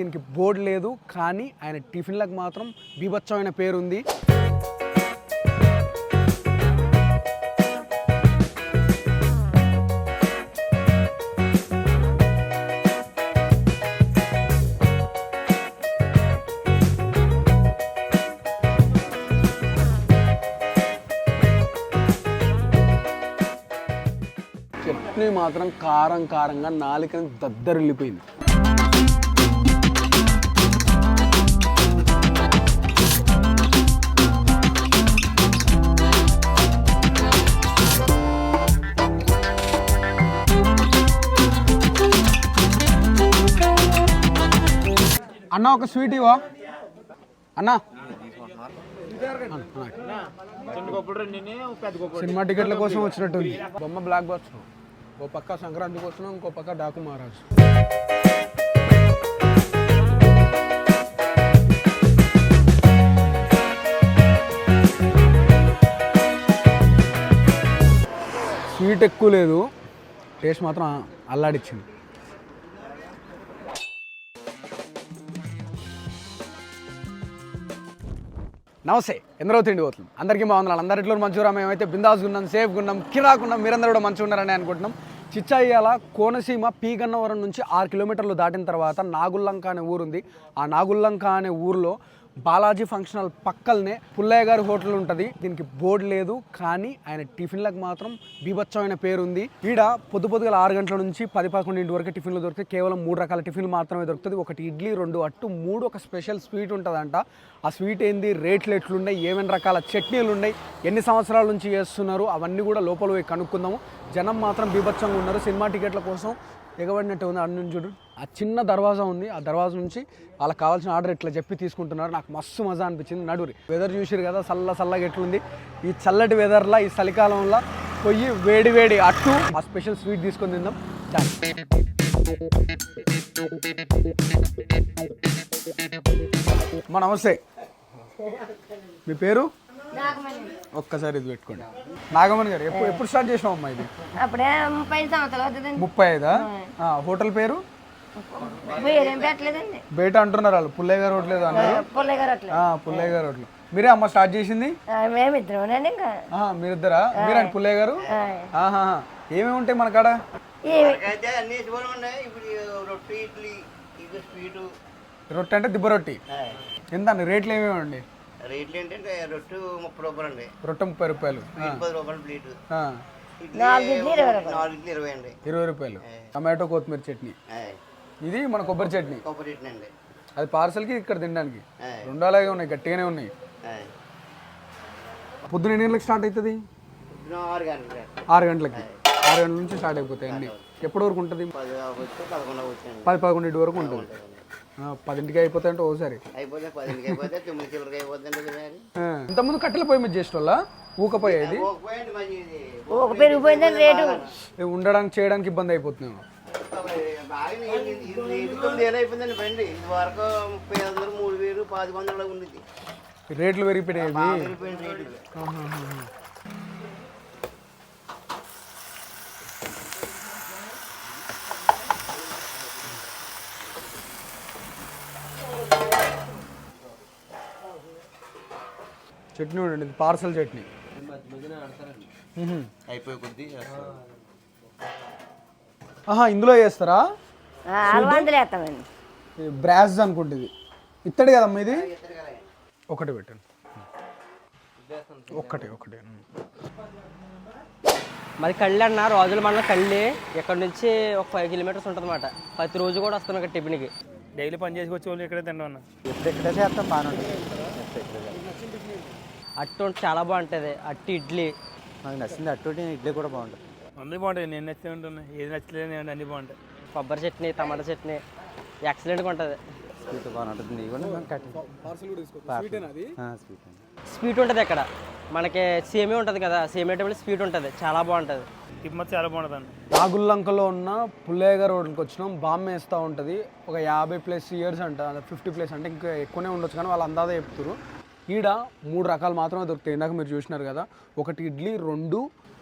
దీనికి బోర్డు లేదు కానీ ఆయన టిఫిన్లకు మాత్రం బీభత్సమైన పేరుంది. చట్నీ మాత్రం కారం కారంగా నాలుకని దద్దరిల్లిపోయింది. అన్న ఒక స్వీట్ ఇవా అన్న. సినిమా టికెట్ల కోసం వచ్చినట్టుంది. బొమ్మ బ్లాక్ బాక్స్ ఓ పక్క సంక్రాంతి కోసం ఇంకో పక్క డాకు మహారాజు. స్వీట్ ఎక్కువ లేదు. టేస్ట్ మాత్రం అల్లాడిచ్చింది. నమస్తే ఎందరో తిండి పోతుంది అందరికీ బాగున్నాను అందరిట్లో మంచిగా మేమైతే బిందాస్ ఉన్నాం సేఫ్గా ఉన్నాం కిరాకున్నాం మీరందరూ కూడా మంచిగా ఉన్నారని అనుకుంటున్నాం. చిచ్చయ్యాల కోనసీమ పీగన్నవరం నుంచి ఆరు కిలోమీటర్లు దాటిన తర్వాత నాగుల్లంక అనే ఊరుంది. ఆ నాగుల్లంక అనే ఊరిలో బాలాజీ ఫంక్షన్ హాల్ పక్కలనే పుల్లయ్య గారి హోటల్ ఉంటుంది. దీనికి బోర్డు లేదు కానీ ఆయన టిఫిన్లకు మాత్రం బీభత్సమైన పేరు ఉంది ఈడ పొద్దు పొద్దుగల ఆరు గంటల నుంచి పది పదకొండింటి వరకు టిఫిన్లు దొరికితే కేవలం మూడు రకాల టిఫిన్లు మాత్రమే దొరుకుతుంది. ఒకటి ఇడ్లీ రెండు అట్టు మూడు ఒక స్పెషల్ స్వీట్ ఉంటుందంట. ఆ స్వీట్ ఏంది? రేట్లు ఎట్లున్నాయి? ఏమేమి రకాల చట్నీలు ఉన్నాయి? ఎన్ని సంవత్సరాల నుంచి చేస్తున్నారు? అవన్నీ కూడా లోపల పోయి కనుక్కుందాము. జనం మాత్రం బీభత్సంగా ఉన్నారు. సినిమా టికెట్ల కోసం ఎగబడినట్టు ఉంది. అన్ని చూడు. ఆ చిన్న దర్వాజా ఉంది. ఆ దర్వాజా నుంచి వాళ్ళకి కావాల్సిన ఆర్డర్ ఇట్లా చెప్పి తీసుకుంటున్నారు. నాకు మస్తు మజా అనిపించింది. నడురి వెదర్ చూసారు కదా చల్ల చల్లగా ఎట్లుంది? ఈ చల్లటి వెదర్లో ఈ చలికాలంలో పోయి వేడి వేడి అట్టు ఆ స్పెషల్ స్వీట్ తీసుకొని తిందాం. మన మా నమస్తే. మీ పేరు? ఒక్కసారి ఇది పెట్టుకోండి. నాగమణి గారు ఎప్పుడు ఎప్పుడు స్టార్ట్ చేసినాం అమ్మా ఇది? అప్పుడే ముప్పై సంవత్సరాలు అవుతుందండి. ముప్పై ఐదా? ఆ, హోటల్ పేరు? పెట్టలేదండి. బయట అంటున్నారు వాళ్ళు పుల్లయ్య గారు హోటల్ ఏదో అన్నారు. పుల్లయ్య గారు అట్లా ఆ, పుల్లయ్య గారు హోటల్. మీరే అమ్మ స్టార్ట్ చేసింది? మేమిద్దరమేనండి ఇంకా. ఆహా, మీరిద్దరా? మీరండి పుల్లయ్య గారు ఆహా ఏమేమి ఉంటాయి మన కాడ? ఏమి? అయితే అన్ని శుభ్రం ఉన్నాయి. ఇప్పుడు ఈ రొట్టె ఇడ్లీ ఇది స్వీటు. రొట్టె అంటే దిబ్బ రొట్టి. ఎంత అండి రేట్లు ఏమేమి అండి రేట్లు ఏంటంటే రొట్టె ముప్పై రూపాయలు అండి. రొట్టె ముప్పై రూపాయలు. పది రూపాయలు ప్లేట్. నాలుగు ఇరవై రూపాయలు. అండి. ఇరవై టమాటో కొత్తిమీర చట్నీ. ఇది మన కొబ్బరి చట్నీ. కొబ్బరి ఇడ్లీ అండి. అది పార్సల్కి ఇక్కడ తినడానికి. రెండు అలాగే ఉన్నాయి గట్టిగానే ఉన్నాయి. పొద్దున ఎన్ని గంటలకు స్టార్ట్ అవుతుంది? ఆరు గంటలు ఆరు గంటలకి. ఆరు గంటల నుంచి స్టార్ట్ అయిపోతాయి అన్ని. ఎప్పటి వరకు ఉంటుంది? పది వచ్చి పదకొండు వరకు ఉంటుంది. పదింటికి అయిపోతాయి అంటే ఓసారి. అయిపోతే పదింటికి అయిపోతే తొమ్మిది అయిపోతుంది ఇంతకుముందు కట్టెల పొయ్యి మీద చేసేటోళ్ళ? ఊకపోయేది? పోయింది మంచిది ఒక పెరిగిపోయిందండి రేటు. ఏ, ఉండడానికి చేయడానికి ఇబ్బంది ఇది తొమ్మిది వేలు అయిపోయిందండి బండి. ఇది వరకు ముప్పై ఐదు వందలు మూడు వేలు పాతి వందలు ఉంది రేట్లు పెరిగిపోయినాయి చట్నీ ఉండండి ఇది పార్సల్ చట్నీ. మ్మ్. అయిపోయి కొద్ది ఆహా ఇందులో చేస్తారా బ్రాస్ అనుకుంటుంది ఇత్తడి కదమ్మా ఇది? ఒకటి పెట్టండి. ఒక్కటే ఒకటే. మరి కళ్ళి అన్న రోజుల మండలం కళ్ళి. ఇక్కడ నుంచి ఒక ఫైవ్ కిలోమీటర్స్ ఉంటుంది అనమాట ప్రతి రోజు కూడా వస్తాం ఇక్కడ టిఫిన్కి. డైలీ పని చేసుకొచ్చి వాళ్ళు ఇక్కడే తింటా ఉన్నా అట్టు ఉంటే చాలా బాగుంటుంది. అట్టు ఇడ్లీ. నాకు నచ్చింది అటువంటి ఇడ్లీ కూడా బాగుంటుంది. అన్నీ బాగుంటాయి. నేను నచ్చితే ఉంటున్నా ఏది నచ్చలేదు అన్నీ బాగుంటాయి. కొబ్బరి చట్నీ టమాటా చట్నీ ఎక్సలెంట్గా ఉంటుంది. స్వీట్ బాగుంటుంది స్వీట్ ఉంటుంది ఇక్కడ మనకి సేమే ఉంటుంది కదా సేమే టేబుల్ స్వీట్ ఉంటుంది. చాలా బాగుంటుంది. టిప్ చాలా బాగుంటుంది నాగుల్లంకలో ఉన్న పుల్లయ్య గారు రోడ్కి వచ్చినాం. బాంబే వేస్తూ ఉంటుంది. ఒక యాభై ప్లస్ ఇయర్స్ అంట ఫిఫ్టీ ప్లస్ అంటే ఇంకా ఎక్కువనే ఉండొచ్చు కానీ వాళ్ళు అందాదే చెప్తారు ఈడ మూడు రకాలు మాత్రమే దొరుకుతాయి. ఇందాక మీరు చూసినారు కదా ఒకటి ఇడ్లీ రెండు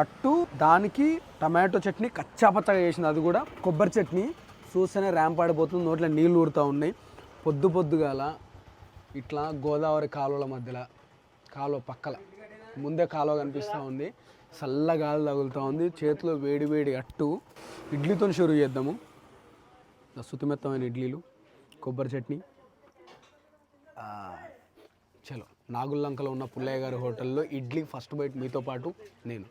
అట్టు దానికి టమాటో చట్నీ కచ్చాపచ్చగా చేసింది. అది కూడా కొబ్బరి చట్నీ. చూస్తేనే ర్యాంప్ ఆడిపోతుంది నోట్లో నీళ్ళు ఊరుతూ ఉన్నాయి. పొద్దు పొద్దుగాల ఇట్లా గోదావరి కాలువల మధ్యలో కాలువ పక్కల ముందే కాలువ కనిపిస్తూ ఉంది. చల్ల గాలి తగులుతూ ఉంది. చేతిలో వేడి వేడి అట్టు. ఇడ్లీతో షురు చేద్దాము. సుతిమెత్తమైన ఇడ్లీలు కొబ్బరి చట్నీ. చలో. నాగుల్లంకలో ఉన్న పుల్లయ్య గారి హోటల్లో ఇడ్లీ ఫస్ట్ బైట్ మీతో పాటు నేను.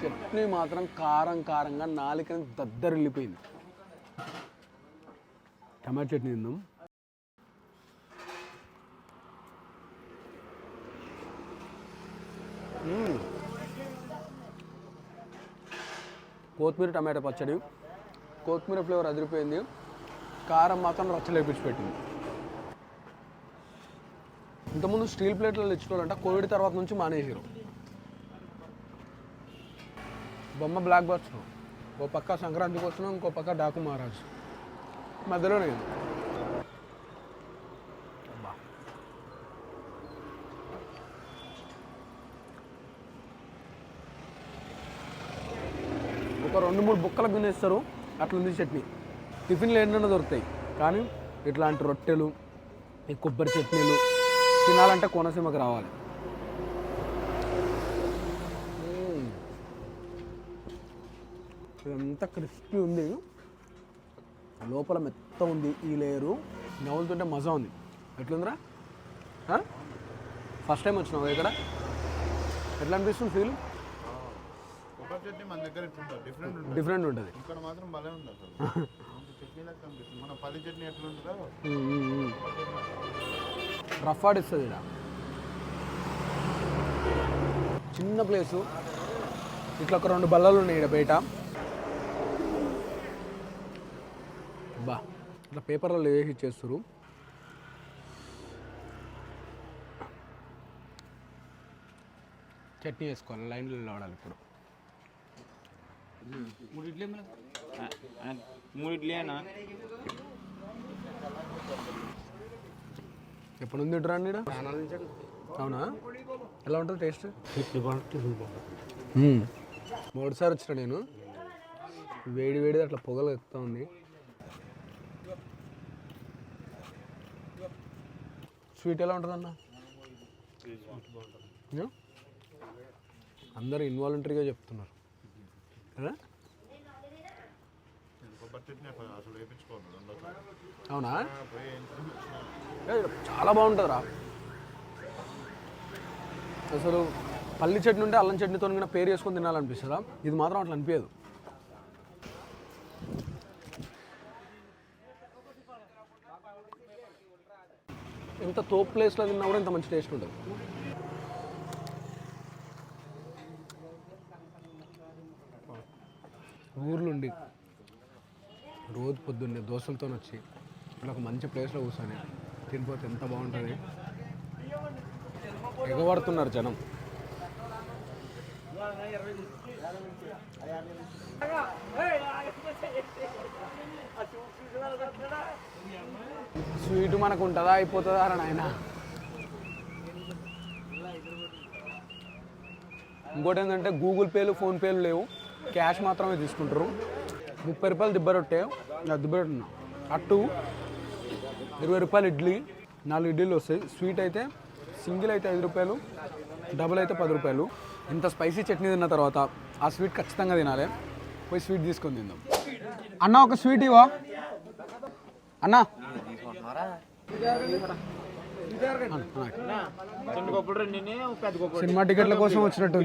చట్నీ మాత్రం కారం కారంగా నాలుకని దద్దరిల్లిపోయింది. టమాటా చట్నీ తిందాం. మ్మ్. కొత్తిమీర టమాటా పచ్చడి. కొత్తిమీర ఫ్లేవర్ అదిరిపోయింది. కారం మాత్రం రచ్చలేపించి పెట్టింది. ఇంతకుముందు స్టీల్ ప్లేట్లలో ఇచ్చుకోవాలంట కోవిడ్ తర్వాత నుంచి మానేసారు బొమ్మ బ్లాక్ బస్టర్ ఓ పక్క సంక్రాంతికి వస్తున్నాం ఇంకో పక్క డాకు మహారాజ్. మధ్యలోనే ఇది. రెండు మూడు బుక్కలకు తినేస్తారు అట్లుంది చట్నీ. టిఫిన్లు ఏంటన్నా దొరుకుతాయి. కానీ ఇట్లాంటి రొట్టెలు ఈ కొబ్బరి చట్నీలు తినాలంటే కోనసీమకు రావాలి. ఎంత క్రిస్పీ ఉంది. లోపల మెత్త ఉంది ఈ లేయరు. నవ్వులుతుంటే మజా ఉంది. ఎట్లుందిరా? ఫస్ట్ టైం వచ్చినావు ఇక్కడ? ఎట్లా అనిపిస్తుంది ఫీల్ మన దగ్గర ఇట్లుంటుంది డిఫరెంట్ ఉంటుంది. డిఫరెంట్ ఉంటుంది. ఇక్కడ మాత్రం భలే ఉంది అసలు. కనిపిస్తుంది మన పల్లి చట్నీ ఎట్లుంటుందో రఫ్ ఆడిస్తుంది ఇక్కడ చిన్న ప్లేసు ఇట్లా ఒక రెండు బల్లలు ఉన్నాయి ఇక్కడ బయట. బా ఇట్లా పేపర్లలో వేసి ఇచ్చేస్తారు చట్నీ వేసుకోవాలి లైన్లో వాడాలి ఇప్పుడు. మూడు ఇడ్లీ అయినా ఎప్పుడు ఉంది రండి ఈడ? అవునా? ఎలా ఉంటుంది టేస్ట్? మూడుసారి వచ్చిన నేను. వేడి వేడిది అట్లా పొగలు ఎక్కుతా ఉంది. స్వీట్ ఎలా ఉంటుంది అన్న? అందరూ ఇన్వాలంటరీగా చెప్తున్నారు కదా కొబ్బరి చట్నీ అసలు అసలు వేయించుకోవద్దు రెండోసారి అవునా? చాలా బాగుంటుందిరా. అసలు పల్లి చట్నీ ఉంటే అల్లం చట్నీతో కూడా పేరు చేసుకొని తినాలనిపిస్తుందా? ఇది మాత్రం అట్లా అనిపించదు. ఎంత తోపు ప్లేస్లో తిన్నా కూడా ఇంత మంచి టేస్ట్ ఉంటుంది. ఊర్లుండి. రోజు పొద్దున్నే దోశలతో వచ్చి ఇట్లా ఒక మంచి ప్లేస్లో కూర్చొని తినిపోతే ఎంత బాగుంటుంది? ఎగబడుతున్నారు జనం. స్వీట్ మనకు ఉంటుందా అయిపోతుందా అని ఆయన ఇంకోటి ఏంటంటే గూగుల్ పేలు ఫోన్పేలు లేవు. క్యాష్ మాత్రమే తీసుకుంటారు. ముప్పై రూపాయలు దిబ్బ రొట్టే నా దిబ్బ రొట్టె ఉన్నా. అట్టు ఇరవై రూపాయలు ఇడ్లీ నాలుగు ఇడ్లీలు వస్తాయి. స్వీట్ అయితే సింగిల్ అయితే ఐదు రూపాయలు డబుల్ అయితే పది రూపాయలు. ఇంత స్పైసీ చట్నీ తిన్న తర్వాత ఆ స్వీట్ ఖచ్చితంగా తినాలి. పోయి స్వీట్ తీసుకొని తిందాం. అన్న ఒక స్వీట్ ఇవా అన్నా. సినిమా టికెట్ల కోసం వచ్చినట్టు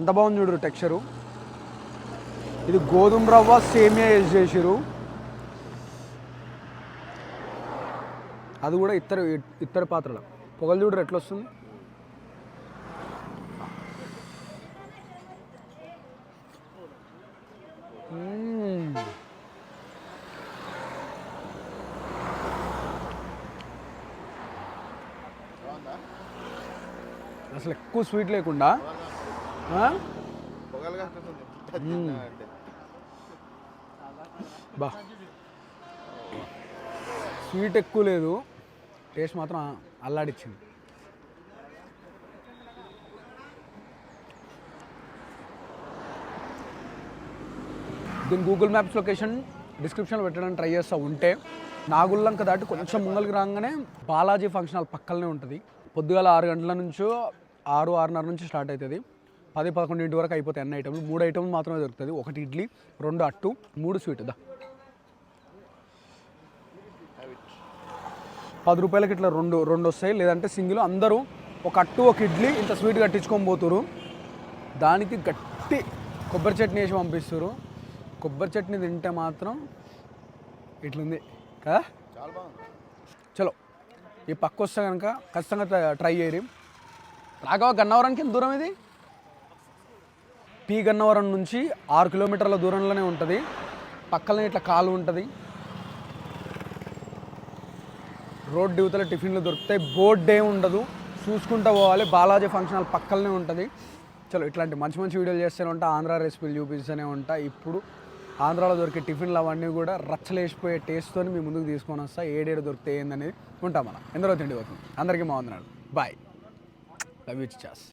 ఎంత బాగుంది చూడరు టెక్స్చరు. ఇది గోధుమ రవ్వ సేమియా యూజ్ చేసిరు అది కూడా ఇత్తరు ఇత్తడి పాత్రలో. పొగలు చూడరు ఎట్లా వస్తుంది అసలు ఎక్కువ స్వీట్ లేకుండా బా. స్వీట్ ఎక్కువ లేదు టేస్ట్ మాత్రం అల్లాడిచ్చింది. దీని గూగుల్ మ్యాప్స్ లొకేషన్ డిస్క్రిప్షన్లో పెట్టడానికి ట్రై చేస్తూ ఉంటే నాగుల్లంక దాటి కొంచెం ముంగలికి రాగానే బాలాజీ ఫంక్షన్ హాల్ పక్కనే ఉంటుంది. పొద్దుగాల ఆరు గంటల నుంచో ఆరు ఆరున్నర నుంచి స్టార్ట్ అవుతుంది. పది పదకొండింటి వరకు అయిపోతాయి అన్ని ఐటమ్లు మూడు ఐటమ్లు మాత్రమే దొరుకుతుంది. ఒకటి ఇడ్లీ రెండు అట్టు మూడు స్వీట్. దా. పది రూపాయలకి ఇట్లా రెండు రెండు వస్తాయి. లేదంటే సింగిల్ అందరూ ఒక అట్టు ఒక ఇడ్లీ ఇంత స్వీట్ కట్టించుకొని పోతురు దానికి గట్టి కొబ్బరి చట్నీ వేసి పంపిస్తారు కొబ్బరి చట్నీ తింటే మాత్రం ఇట్లుంది. కదా? చాలా బాగుంది. చలో. ఈ పక్క వస్తే కనుక ఖచ్చితంగా ట్రై- ట్రై చేయరు రాఘవ గన్నవరానికి ఎంత దూరం ఇది? పి గన్నవరం నుంచి ఆరు కిలోమీటర్ల దూరంలోనే ఉంటుంది. పక్కనే ఇట్లా కాలు ఉంటుంది. రోడ్ యువతల టిఫిన్లు దొరుకుతాయి. బోర్డ్ డే ఉండదు. చూసుకుంటూ పోవాలి. బాలాజీ ఫంక్షన్ హాల్ పక్కనే ఉంటుంది. చలో ఇట్లాంటి మంచి మంచి వీడియోలు చేస్తూనే ఉంటా. ఆంధ్ర రెసిపీలు చూపిస్తూనే ఉంటా. ఇప్పుడు ఆంధ్రాలో దొరికే టిఫిన్లు అవన్నీ కూడా రచ్చలేసిపోయే టేస్ట్తో మీ ముందుకు తీసుకొని వస్తా. ఏడేడు దొరికితే ఏందనేది ఉంటాం మనం. ఎందరో తిండి పోతుంది. అందరికీ బాగుంది బాయ్ లవ్ యూ చాస్